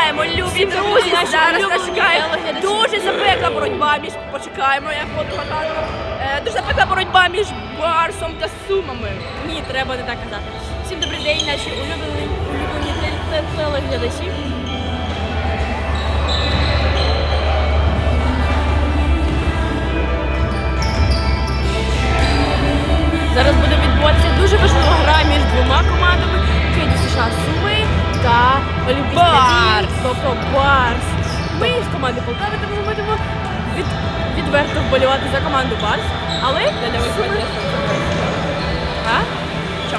Починаємо, любі друзі. наші Зараз нас чекає дуже запекла боротьба між почекаємо, як подруга каже. Е, Дуже запекла боротьба між Барсом та Сумами. Ні, треба не так казати. Всім добрий день, наші улюблені, улюблені те- те- телеглядачі. Зараз буде відбуватися дуже важлива гра між двома командами Київ США Суми та Олімпійська Тобто Барс. Ми з команди Полтави тому ми будемо від, відверто вболівати за команду Барс, але Суми... А? Що?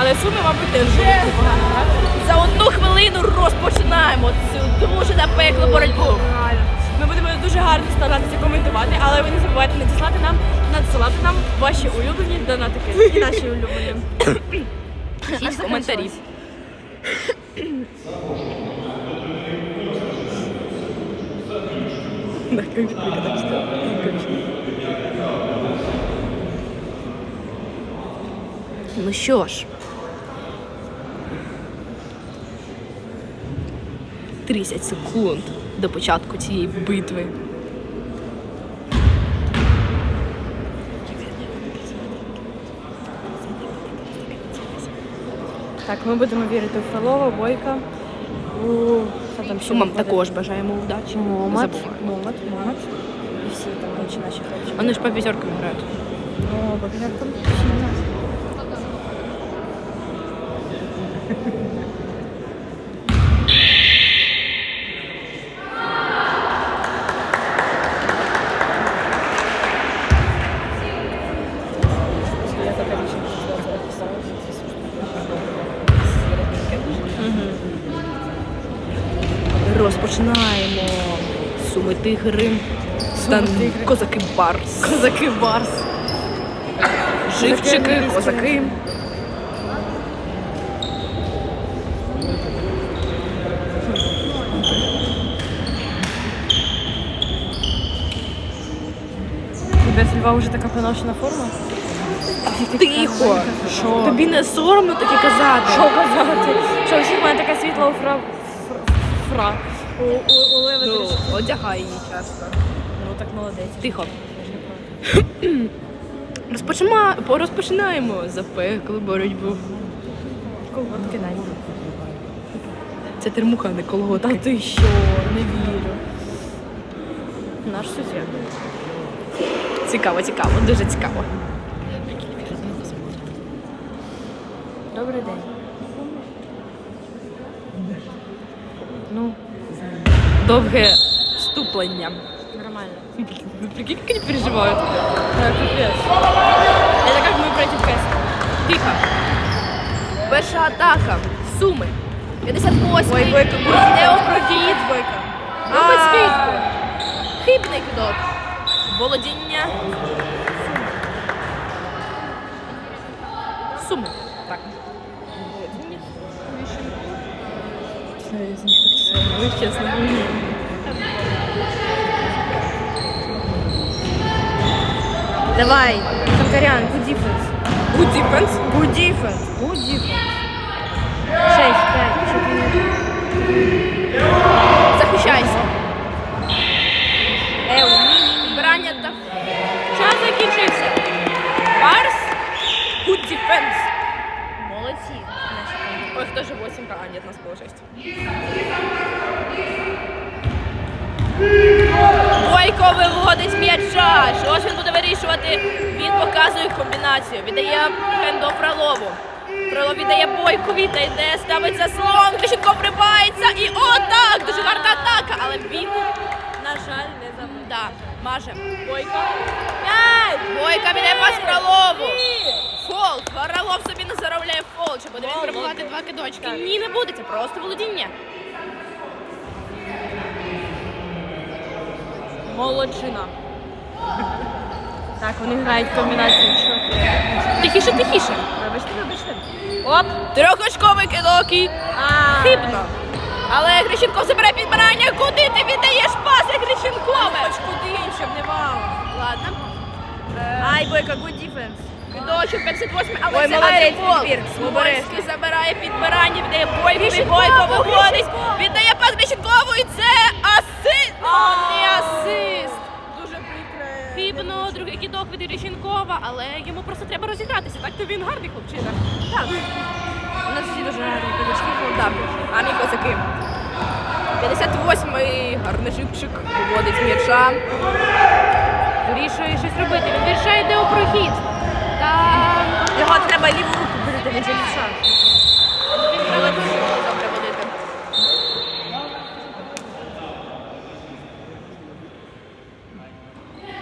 Але суми, мабуть, теж будуть непогано грати. За одну хвилину розпочинаємо цю дуже запеклу боротьбу. Ми будемо дуже гарно старатися коментувати, але ви не забувайте надіслати нам, надсилати нам ваші улюблені донатики і наші улюблені. Шість коментарів. Ну що ж. 30 секунд до початку цієї битви. Так, ми будемо вірити у Фролова, Бойка, у там Сумам також бажаємо удачі. Момат. Момат, Момат. І всі там інші наші хлопці. Вони ж по п'ятеркам грають. О, по всі Розпочинаємо. Суми тигри. Та тигри. козаки Барс. Козаки Барс. Живчики, козаки. З Льва вже така поношена форма? Тихо. Що? Тобі не соромно таке казати. Що казати? Що всіх в мене така світла фра... фра... фра. У, у, у Леви Ну, одягай її часто. Ну так молодець. Тихо. Розпочима... Розпочинаємо запеклу боротьбу. Колготки Надя. Це термуха, не Та колготки. ти що? Не вірю. Наш сусід. Цікаво, цікаво, дуже цікаво. Добрий день. Ну, Довге вступлення. нормально. Ну, Прикинь, як вони переживають. Так, капець. Это как мы против Кэса. Тихо. Перша атака. Суми. 58. Ой, Бойко, Неопрохід. Бойко. Робить А. скидку. Хибний кидок. Володіння. Суми. Так. Ви чесно, ні. Давай, Санкарян, good defense. Good defense. Good defense. Good defense. Шесть, пять, четыре. Захищайся. Еу, Брання та... Час закінчився. Барс. Good defense. Ой, хто 8? А, нет, нас було 6. Бойко виводить м'яча. Що ж він буде вирішувати? Він показує комбінацію. Віддає хендо Фролову. Фролов віддає Бойкові та ставиться слон. Клещенко вривається і отак! Дуже гарна атака, але він, на жаль, не забув. Да, маже. Бойко. Бойко віддає пас Фролову. Фол. Фролов собі не заробляє фол. Чи буде він прибувати два кидочки? Ні, не буде. Це просто володіння. Молодчина. Так, вони грають комбінацію. Тихіше, тихіше. Вибачте, вибачте. Оп! Трьохочковий кидок і хибно. Але Грищенков забере підбирання. Куди ти віддаєш паси Грищенкове? Хоч куди, щоб не вау. Ладно. Ай, Бойко, good defense. Кидочок 58, але Ой, це молодець. Підбір, Смольський забирає підбирання, віддає Бойко, Бойко виходить, віддає пас Крещенкової. Це асист. О, не асист. Дуже прикре. Хибно, другий кидок від Ірищенкова, але йому просто треба розігратися. Так то він гарний хлопчина. Так. У нас всі дуже гарні козачки. Так, гарні козаки. 58-й гарнишипчик виводить м'яча. Вирішує щось робити. Він вирішає, де у прохід. Його треба ліву руку він треба дуже добре водити.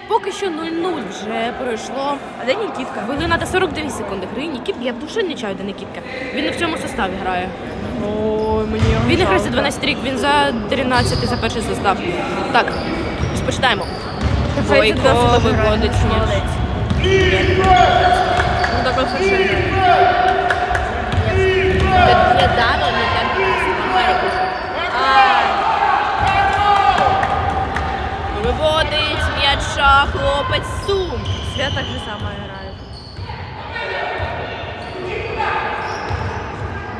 Поки що 0-0 вже пройшло. А де Нікітка? Хвилина та 42 секунди гри. Нікітка, я в душі не чаю, де Нікітка. Він не в цьому составі грає. Ой, мені його Він не грає за 12 рік, він за 13 за перший состав. Так, розпочинаємо. Бойко це досить добре грає. виводить м'яч. Молодець. Ну, так ось все. Недавно, недавно. Виводить м'яча хлопець Сум. Свят так же само грає.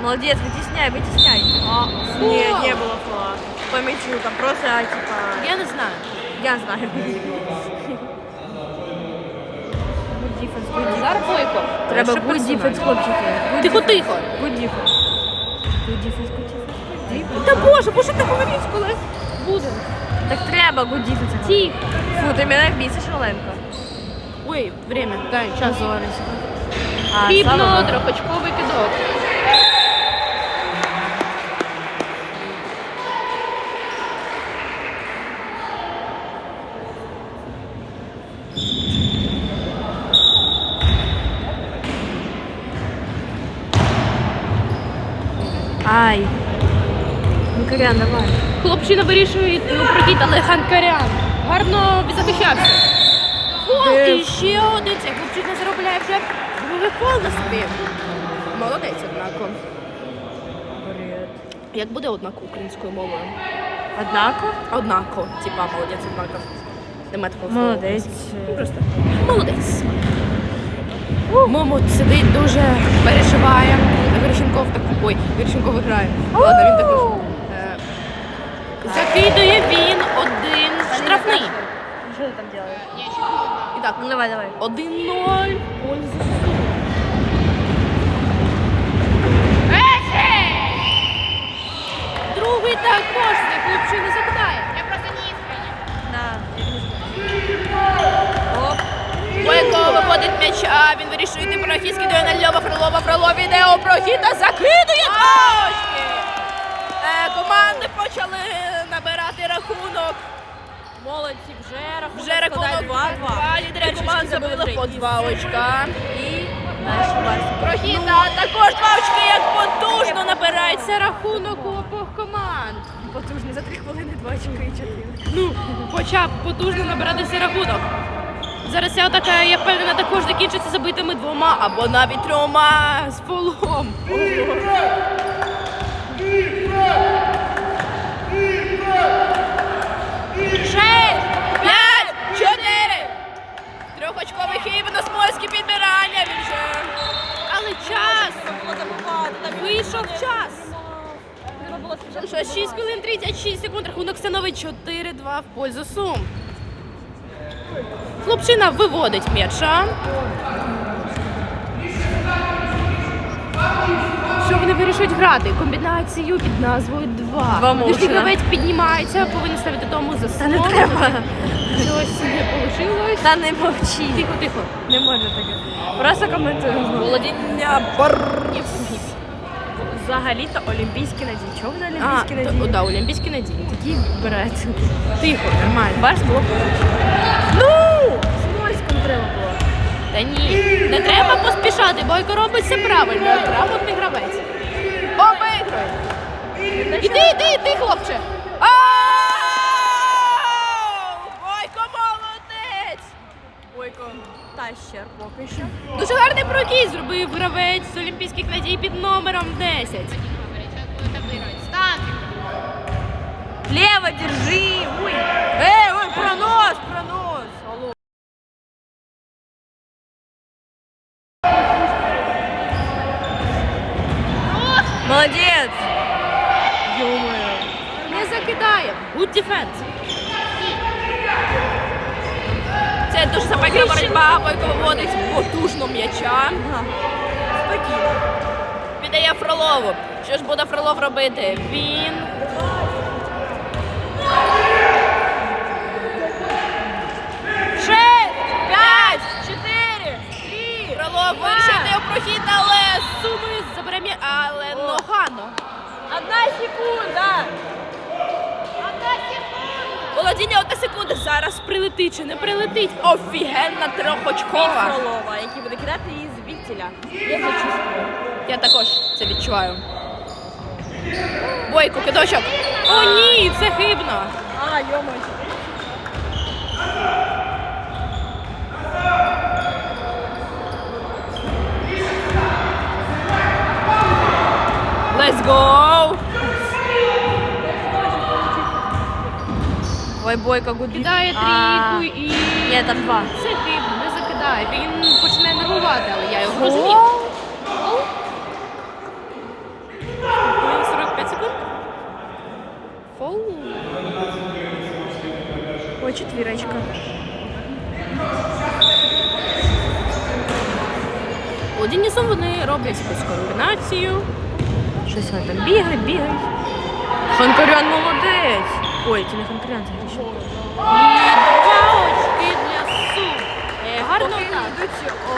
Молодец, вытесняй, вытесняй. А, не, не было фола. По мячу, там просто, типа, Я не знаю. я знаю. Defense, good defense. Зараз Бойко. Треба Ще персонаж. defense, хлопчики. Good Тихо, defense. тихо. Good defense. Good defense, good defense. Good defense. Та боже, боже, ти говориш, коли буде. Так треба good defense. Тихо. Фу, ти мене бісиш, шаленко. Ой, время, дай, час. зараз. Хібно, Богу. кидок. Ай. Ну, давай. Хлопчина вирішує ну, прохід, але Ханкарян гарно захищався. Фол і ще один. Цей хлопчина заробляє вже другий фол на собі. Молодець, однако. Як буде однако українською мовою? Однако? Однако, типа молодець, однако. Нема такого слова. Молодець. Ну, Просто молодець. Момот сидить дуже переживає. Грищенков так. Ой, Грищенков виграє. Ладно, він також. Закидує він один штрафний. Что ты там делаешь? І так, Ну, давай, давай. 1-0 в пользу Другий також цей хлопчина закидає. Я просто не На. Оп. Бойко виводить м'яча, він вирішує йти прохід, скидує на Льова Фролова, Фролов іде у прохід та закидує точки! Е, команди почали рахунок. Молодці, вже рахунок Вже рахунок 2-2. лідери команд забили по два очка. І далі Барс. Прохід та також два очки, як потужно набирається рахунок у обох команд. Потужно, за 3 хвилини 2 очки і 4. Ну, почав потужно набиратися рахунок. Зараз ця атака, я впевнена, також закінчиться забитими двома або навіть трьома з фолом. Шесть, п'ять, чотири. Трьохочковий хиб на смольське підбирання. Він же. Але час. Вийшов час. Треба. Що 6 хвилин 36 секунд. Рахунок становить 4-2 в пользу Сум. Хлопчина виводить м'яча. Що вони вирішують грати? Комбінацію під назвою 2. Два мовчана. гравець піднімається, повинен ставити тому за Та не треба. Щось не вийшло. Та не мовчи. Тихо, тихо. Не можна таке. Просто коментуємо. Володіння барнів. Взагалі-то олімпійські надії. Чого вони олімпійські надії? да, олімпійські надії. Такі брать. Тихо, нормально. Барс було Ну! Смольському треба було. Та ні, не треба поспішати, бойко робить все правильно. Грамотний гравець. Обиграй! Іди, іди, іди, хлопче! Бойко молодець! Бойко тащер поки що. Дуже гарний прокій зробив гравець з Олімпійських надій під номером 10. Лево держи! Ой! Good defense. Це дуже запекла боротьба, Бойко виводить потужно м'яча. Спокійно. Віддає Фролову. Що ж буде Фролов робити? Він. Шесть, п'ять, чотири, три. Фролов вирішив не прохід, але суми але ногано. Одна секунда. Володіння одна секунда. Зараз прилетить чи не прилетить. Офігенна трьохочкова. Фролова, який буде кидати її з. Я це чувствую. Я також це відчуваю. Бойко, кидочок. О, ні, це хибно. А, йомо. Let's go! Ой, бойка гудить. Кидає трійку і. Ні, там два. Це хибно, не закидає. Він почне нервувати, але я його розумію. 45 секунд. Фол. Ой, четвірочка. Володіння сум вони роблять якусь комбінацію. Щось вони там бігають, бігають. Ханкарян молодець. Ой, це не Ханкарян, це Гріша. І два очки для сум. Е, Гарно Поки йдуть, о,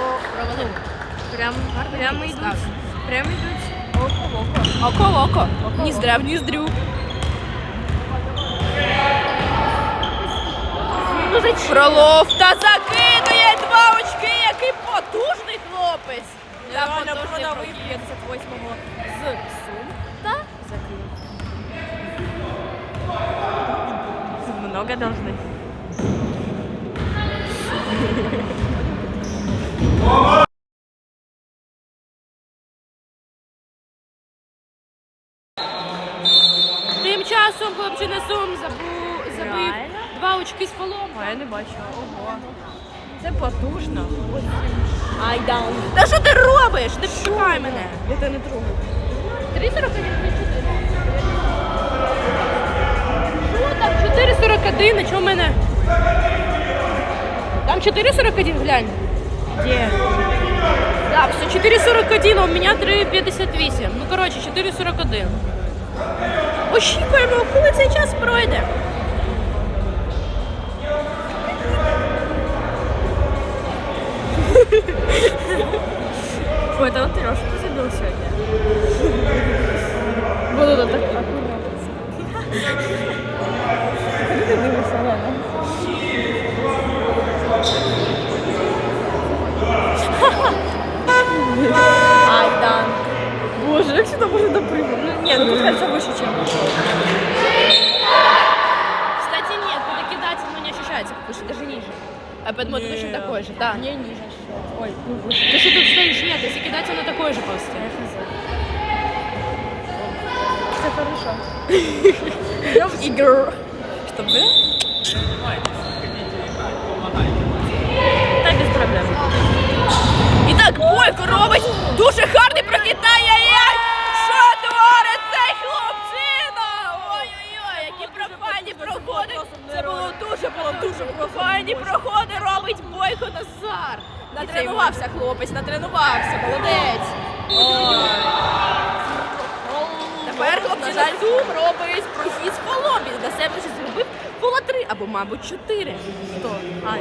прям, прямо йдуть. Прямо йдуть. Око око. Око око. Око в Ніздря в ніздрю. Ну зачем? Та закидує два очки. Який потужний хлопець. Реально продавив прохід. 58-го з Сум. Та закинув. Много должны. Тим часом хлопчина Сум забив Реально? два очки з фолом. А я не бачу. Ого. Це потужно. Ай, даун. Та що ти робиш? Не впихай мене. Я тебе не трогаю. 3,41. Що там? 4,41, а чого в мене? Там 4,41, глянь. Де? Да, все 4,41, а у меня 3,58. Ну, коротше, 4,41. Очікуємо, коли цей час пройде. Ой, это вот Леша забил сегодня. Такой же, да. Не ниже. Ой, ну выше. Ты что тут стоишь? Нет, если кидать, оно такое же просто. Все хорошо. Я в игру. Чтобы? Та без проблем. І так, Бойко робить дуже гарний прокидає. Профайні проходи. Це було дуже було дуже профайні проходи робить Бойко Назар. Натренувався хлопець, натренувався, молодець. Тепер хлопчина Сум робить прохід з полом. Він на себе вже зробив пола три або, мабуть, чотири. Хто?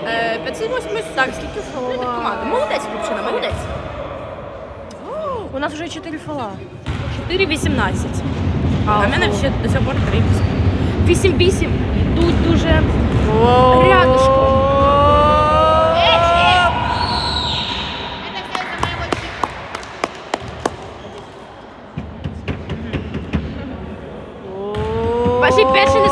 Е, 58 так, скільки фолів від команди? Молодець, хлопчина, молодець. у нас вже 4 фола. 4-18. А, А в мене ще до сих пор 3. 8-8. Йдуть дуже рядышком. Ваші перші не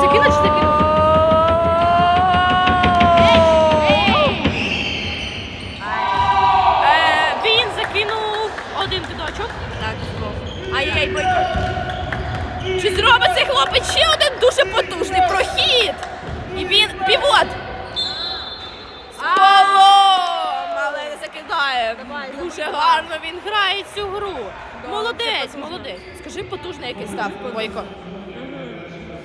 гру. Молодець, молодець. Скажи потужний, який став Бойко.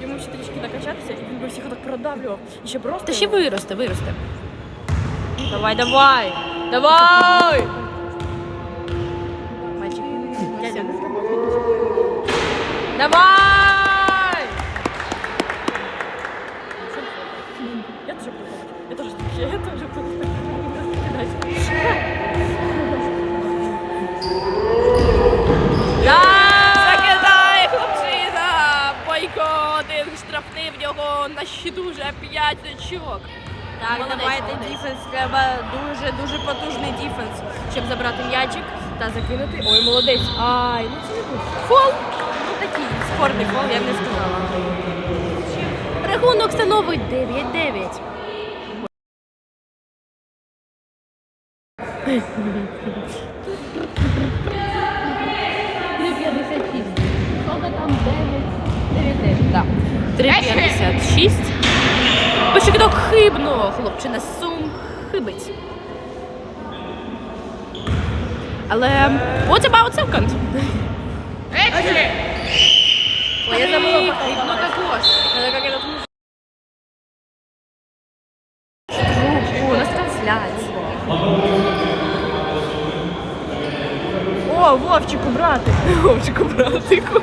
Йому ще трішки накачатися, і він би всіх так продавлював. І ще просто. Та ще виросте, виросте. Давай, давай! Давай! Мальчик. Дядя. Давай! Щиту вже 5 очок. Так, Молодець, давайте діфенс. Треба дуже дуже потужний діфенс, щоб забрати м'ячик та закинути. Ой, молодець. Ай, ну це не дуже. Фол. Ну такий спорний фол, я б не сказала. Рахунок становить 9-9. Да. 3,56. Почекидок хибно, хлопчина сум хибить. Але what about second? Ой, я забула Хибно також. Этот мужик. О, Вовчику, братик. Вовчику, братику.